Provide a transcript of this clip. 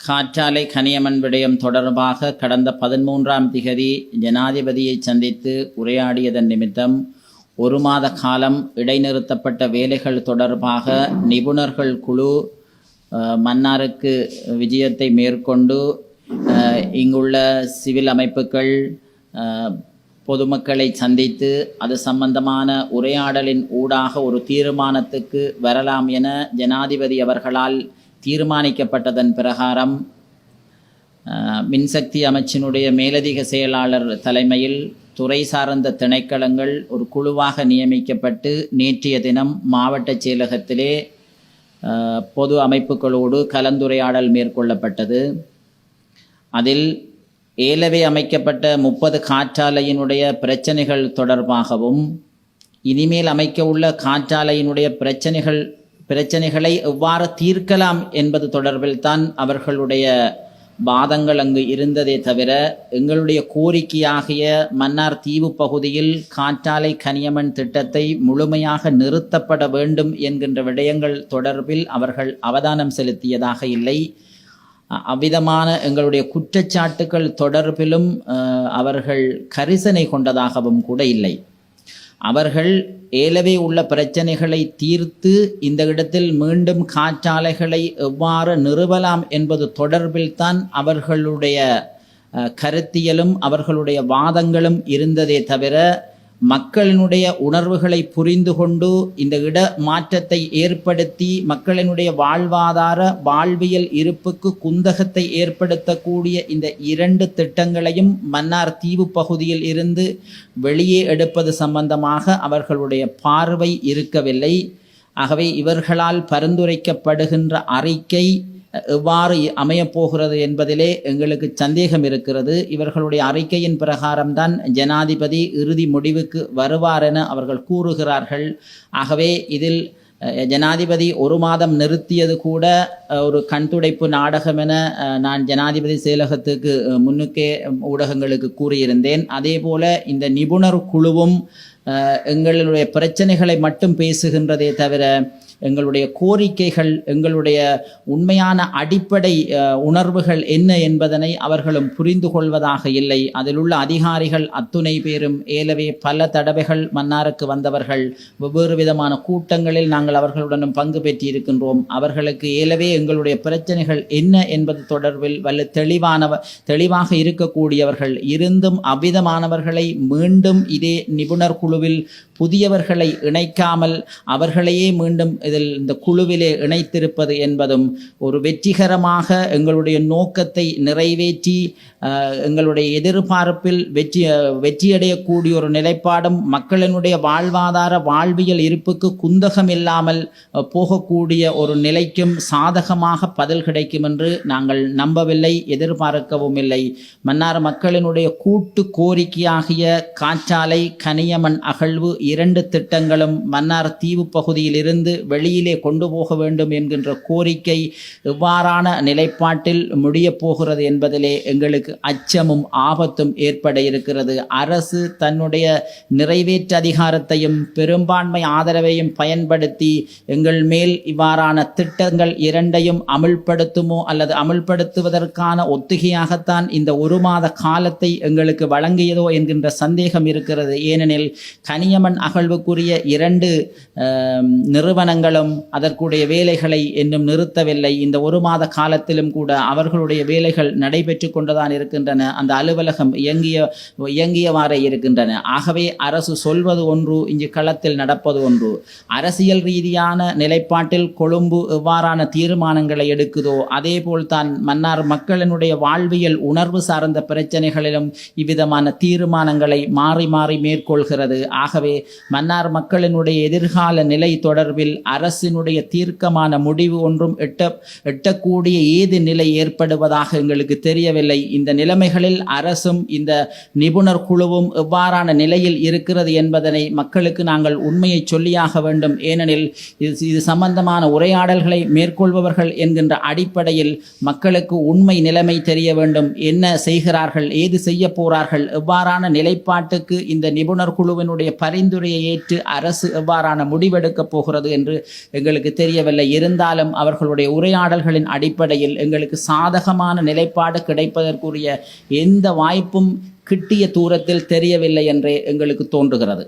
காற்றாலை கனியமன் விடயம் தொடர்பாக கடந்த பதிமூன்றாம் திகதி ஜனாதிபதியை சந்தித்து உரையாடியதன் நிமித்தம் ஒரு மாத காலம் இடைநிறுத்தப்பட்ட வேலைகள் தொடர்பாக நிபுணர்கள் குழு மன்னாருக்கு விஜயத்தை மேற்கொண்டு இங்குள்ள சிவில் அமைப்புகள் பொதுமக்களை சந்தித்து அது சம்பந்தமான உரையாடலின் ஊடாக ஒரு தீர்மானத்துக்கு வரலாம் என ஜனாதிபதி அவர்களால் தீர்மானிக்கப்பட்டதன் பிரகாரம் மின்சக்தி அமைச்சினுடைய மேலதிக செயலாளர் தலைமையில் துறை சார்ந்த திணைக்களங்கள் ஒரு குழுவாக நியமிக்கப்பட்டு நேற்றைய தினம் மாவட்ட செயலகத்திலே பொது அமைப்புகளோடு கலந்துரையாடல் மேற்கொள்ளப்பட்டது. அதில் ஏலவே அமைக்கப்பட்ட முப்பது காற்றாலையினுடைய பிரச்சனைகள் தொடர்பாகவும் இனிமேல் அமைக்க உள்ள காற்றாலையினுடைய பிரச்சனைகள் பிரச்சனைகளை எவ்வாறு தீர்க்கலாம் என்பது தொடர்பில் தான் அவர்களுடைய வாதங்கள் அங்கு இருந்ததே தவிர எங்களுடைய கோரிக்கையாகிய மன்னார் தீவு பகுதியில் காற்றாலை கனியமன் திட்டத்தை முழுமையாக நிறுத்தப்பட வேண்டும் என்கின்ற விடயங்கள் தொடர்பில் அவர்கள் அவதானம் செலுத்தியதாக இல்லை. அ- அவ்விதமான எங்களுடைய குற்றச்சாட்டுக்கள் தொடர்பிலும் அவர்கள் கரிசனை கொண்டதாகவும் கூட இல்லை. அவர்கள் ஏலவே உள்ள பிரச்சனைகளை தீர்த்து இந்த இடத்தில் மீண்டும் காற்றாலைகளை எவ்வாறு நிறுவலாம் என்பது தொடர்பில் தான் அவர்களுடைய கருத்தியலும் அவர்களுடைய வாதங்களும் இருந்ததே தவிர மக்களினுடைய உணர்வுகளை புரிந்து கொண்டு இந்த இட மாற்றத்தை ஏற்படுத்தி மக்களினுடைய வாழ்வாதார வாழ்வியல் இருப்புக்கு குந்தகத்தை ஏற்படுத்தக்கூடிய இந்த இரண்டு திட்டங்களையும் மன்னார் தீவு பகுதியில் இருந்து வெளியே எடுப்பது சம்பந்தமாக அவர்களுடைய பார்வை இருக்கவில்லை. ஆகவே இவர்களால் பரிந்துரைக்கப்படுகின்ற அறிக்கை எவ்வாறு அமையப்போகிறது என்பதிலே எங்களுக்கு சந்தேகம் இருக்கிறது. இவர்களுடைய அறிக்கையின் பிரகாரம்தான் ஜனாதிபதி இறுதி முடிவுக்கு வருவார் என அவர்கள் கூறுகிறார்கள். ஆகவே இதில் ஜனாதிபதி ஒரு மாதம் நிறுத்தியது கூட ஒரு கண்துடைப்பு நாடகம் என நான் ஜனாதிபதி செயலகத்துக்கு முன்னுக்கே ஊடகங்களுக்கு கூறியிருந்தேன். அதே போல இந்த நிபுணர் குழுவும் எங்களுடைய பிரச்சனைகளை மட்டும் பேசுகின்றதே தவிர எங்களுடைய கோரிக்கைகள் எங்களுடைய உண்மையான அடிப்படை உணர்வுகள் என்ன என்பதனை அவர்களும் புரிந்து கொள்வதாக இல்லை. அதில் உள்ள அதிகாரிகள் அத்துணை பேரும் ஏலவே பல தடவைகள் மன்னாருக்கு வந்தவர்கள். வெவ்வேறு விதமான கூட்டங்களில் நாங்கள் அவர்களுடனும் பங்கு பெற்றிருக்கின்றோம். அவர்களுக்கு ஏலவே எங்களுடைய பிரச்சனைகள் என்ன என்பது தொடர்பில் வல்ல தெளிவானவ தெளிவாக இருக்கக்கூடியவர்கள். இருந்தும் அவ்விதமானவர்களை மீண்டும் இதே நிபுணர் குழுவில் புதியவர்களை இணைக்காமல் அவர்களையே மீண்டும் இதில் இந்த குழுவிலே இணைத்திருப்பது என்பதும் ஒரு வெற்றிகரமாக எங்களுடைய நோக்கத்தை நிறைவேற்றி எங்களுடைய எதிர்பார்ப்பில் வெற்றி வெற்றியடையக்கூடிய ஒரு நிலைப்பாடும் மக்களினுடைய வாழ்வாதார வாழ்வியல் இருப்புக்கு குந்தகம் இல்லாமல் போகக்கூடிய ஒரு நிலைக்கும் சாதகமாக பதில் கிடைக்கும் என்று நாங்கள் நம்பவில்லை எதிர்பார்க்கவும் இல்லை. மன்னார் மக்களினுடைய கூட்டு கோரிக்கையாகிய காற்றாலை கனியமண் அகழ்வு இரண்டு திட்டங்களும் மன்னார் தீவு பகுதியிலிருந்து வெளியிலே கொண்டு போக வேண்டும் என்கின்ற கோரிக்கை எவ்வாறான நிலைப்பாட்டில் முடியப் போகிறது என்பதிலே எங்களுக்கு அச்சமும் ஆபத்தும் ஏற்பட இருக்கிறது. அரசு தன்னுடைய நிறைவேற்று அதிகாரத்தையும் பெரும்பான்மை ஆதரவையும் பயன்படுத்தி எங்கள் மேல் இவ்வாறான திட்டங்கள் இரண்டையும் அமுல்படுத்துமோ அல்லது அமுல்படுத்துவதற்கான ஒத்திகையாகத்தான் இந்த ஒரு மாத காலத்தை எங்களுக்கு வழங்கியதோ என்கின்ற சந்தேகம் இருக்கிறது. ஏனெனில் கனியமன் அகழ்வுக்குரிய இரண்டு நிறுவனங்களும் அதற்குடைய வேலைகளை இன்னும் நிறுத்தவில்லை. இந்த ஒரு மாத காலத்திலும் கூட அவர்களுடைய வேலைகள் நடைபெற்று கொண்டுதான் இருக்கின்றன. அந்த அலுவலகம் இயங்கிய இயங்கியவாறே இருக்கின்றன. ஆகவே அரசு சொல்வது ஒன்று இங்கு களத்தில் நடப்பது ஒன்று. அரசியல் ரீதியான நிலைப்பாட்டில் கொழும்பு எவ்வாறான தீர்மானங்களை எடுக்குதோ அதே போல்தான் மன்னார் மக்களினுடைய வாழ்வியல் உணர்வு சார்ந்த பிரச்சனைகளிலும் இவ்விதமான தீர்மானங்களை மாறி மாறி மேற்கொள்கிறது. ஆகவே மன்னார் மக்களினுடைய எதிர்கால நிலை தொடர்பில் அரசினுடைய தீர்க்கமான முடிவு ஒன்றும் எட்ட எட்டக்கூடிய ஏது நிலை ஏற்படுவதாக எங்களுக்கு தெரியவில்லை. இந்த நிலைமைகளில் அரசும் இந்த நிபுணர் குழுவும் எவ்வாறான நிலையில் இருக்கிறது என்பதனை மக்களுக்கு நாங்கள் உண்மையை சொல்லியாக வேண்டும். ஏனெனில் இது இது சம்பந்தமான உரையாடல்களை மேற்கொள்பவர்கள் என்கின்ற அடிப்படையில் மக்களுக்கு உண்மை நிலைமை தெரிய வேண்டும். என்ன செய்கிறார்கள் ஏது செய்ய போகிறார்கள் எவ்வாறான நிலைப்பாட்டுக்கு இந்த நிபுணர் குழுவினுடைய பரிந்து பரிந்துரையை ஏற்று அரசு எவ்வாறான முடிவெடுக்கப் போகிறது என்று எங்களுக்கு தெரியவில்லை. இருந்தாலும் அவர்களுடைய உரையாடல்களின் அடிப்படையில் எங்களுக்கு சாதகமான நிலைப்பாடு கிடைப்பதற்குரிய எந்த வாய்ப்பும் கிட்டிய தூரத்தில் தெரியவில்லை என்றே எங்களுக்கு தோன்றுகிறது.